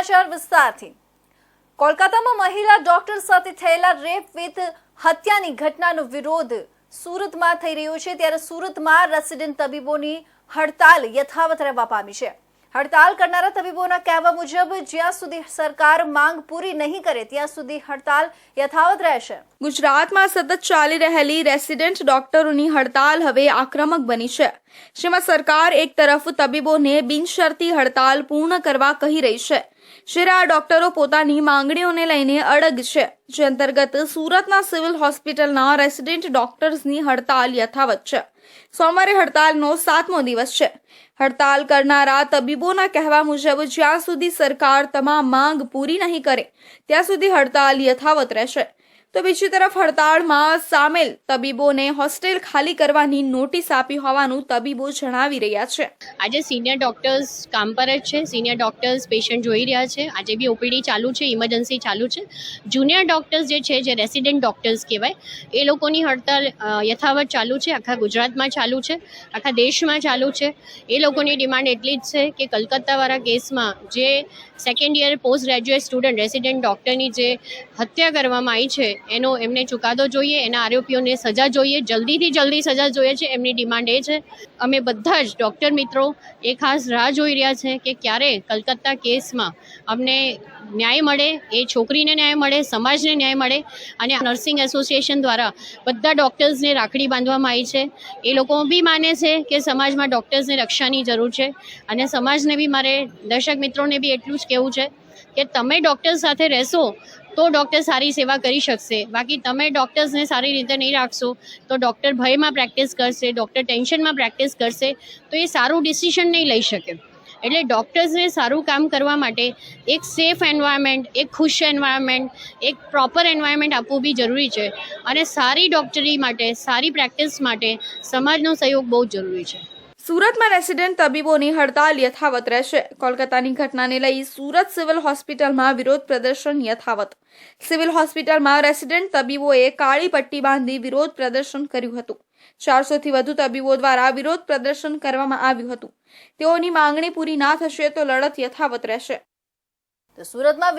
સમાચાર વિસ્તારથી. કોલકાતામાં મહિલા ડોક્ટર સાથે થયેલા રેપ વિથ હત્યાની ઘટનાનો વિરોધ સુરતમાં થઈ રહ્યો છે. ત્યારે સુરતમાં રેસિડેન્ટ તબીબોની હડતાલ યથાવત રહેવા પામી છે. હડતાલ કરનારા તબીબોના કહેવા મુજબ, જ્યાં સુધી સરકાર માંગ પૂરી નહીં કરે, ત્યાં સુધી હડતાલ યથાવત રહેશે. ગુજરાતમાં સતત ચાલી રહેલી રેસિડેન્ટ ડોક્ટરોની હડતાલ હવે આક્રમક બની છે. જેમાં સરકાર એક તરફ તબીબોને બિનશરતી હડતાલ પૂર્ણ કરવા કહી રહી છે. આ ડોક્ટરો પોતાની માંગણીઓને લઈને અડગ છે. જે અંતર્ગત સુરતના સિવિલ હોસ્પિટલના રેસિડેન્ટ ડોક્ટર્સની હડતાલ યથાવત છે. સોમવારે હડતાલનો સાતમો દિવસ છે. હડતાલ કરનારા તબીબોના કહેવા મુજબ જ્યાં સુધી સરકાર તમામ માંગ પૂરી નહીં કરે, ત્યાં સુધી હડતાલ યથાવત રહેશે. તો બીજી તરફ હડતાળમાં સામેલ તબીબોને હોસ્ટેલ ખાલી કરવાની નોટિસ આપી હોવાનું તબીબો જણાવી રહ્યા છે. આજે સિનિયર ડૉક્ટર્સ કામ પર જ છે. સિનિયર ડોક્ટર્સ પેશન્ટ જોઈ રહ્યા છે. આજે બી ઓપીડી ચાલુ છે ઇમરજન્સી ચાલુ છે. જુનિયર ડૉક્ટર્સ જે છે, જે રેસિડેન્ટ ડૉક્ટર્સ કહેવાય, એ લોકોની હડતાલ યથાવત ચાલુ છે. આખા ગુજરાતમાં ચાલુ છે. આખા દેશમાં ચાલુ છે. એ લોકોની ડિમાન્ડ એટલી જ છે કે કલકત્તાવાળા કેસમાં જે second year post graduate student resident ડૉક્ટરની જે હત્યા કરવામાં આવી છે એનો એમને ચુકાદો જોઈએ, એના આરોપીઓને સજા જોઈએ, જલ્દીથી જલ્દી સજા જોઈએ છે, એમની ડિમાન્ડ એ છે. અમે બધા જ ડૉક્ટર મિત્રો એ ખાસ રાહ જોઈ રહ્યા છે કે ક્યારે કલકત્તા કેસમાં અમને ન્યાય મળે, એ છોકરીને ન્યાય મળે, સમાજને ન્યાય મળે અને નર્સિંગ એસોસિએશન દ્વારા બધા ડૉક્ટર્સને રાખડી બાંધવામાં આવી છે. એ લોકો બી માને છે કે સમાજમાં ડૉક્ટર્સને રક્ષાની જરૂર છે અને સમાજને બી મારે દર્શક મિત્રોને બી એટલું જ કહેવું છે કે તમે ડૉક્ટર સાથે રહેશો તો ડૉક્ટર સારી સેવા કરી શકશે. બાકી તમે ડૉક્ટર્સને સારી રીતે નહીં રાખશો, તો ડૉક્ટર ભયમાં પ્રેક્ટિસ કરશે ડૉક્ટર ટેન્શનમાં પ્રેક્ટિસ કરશે, તો એ સારું ડિસિશન નહીં લઈ શકે. એટલે ડૉક્ટર્સને સારું કામ કરવા માટે એક સેફ એન્વાયરમેન્ટ એક ખુશ એન્વાયરમેન્ટ એક પ્રોપર એન્વાયરમેન્ટ આપવું બી જરૂરી છે. અને સારી ડૉક્ટરી માટે, સારી પ્રેક્ટિસ માટે સમાજનો સહયોગ બહુ જરૂરી છે. સુરતમાં રેસિડેન્ટ તબીબોની હડતાલ યથાવત રહેશે. કોલકાતાની ઘટનાને લઈ સુરત સિવિલ હોસ્પિટલમાં વિરોધ પ્રદર્શન યથાવત. સિવિલ હોસ્પિટલમાં રેસિડેન્ટ તબીબોએ કાળી પટ્ટી બાંધી વિરોધ પ્રદર્શન કર્યું હતું. ચારસોથી વધુ તબીબો દ્વારા વિરોધ પ્રદર્શન કરવામાં આવ્યું હતું. તેઓની માંગણી પૂરી ના થશે તો લડત યથાવત રહેશે. સુરતમાં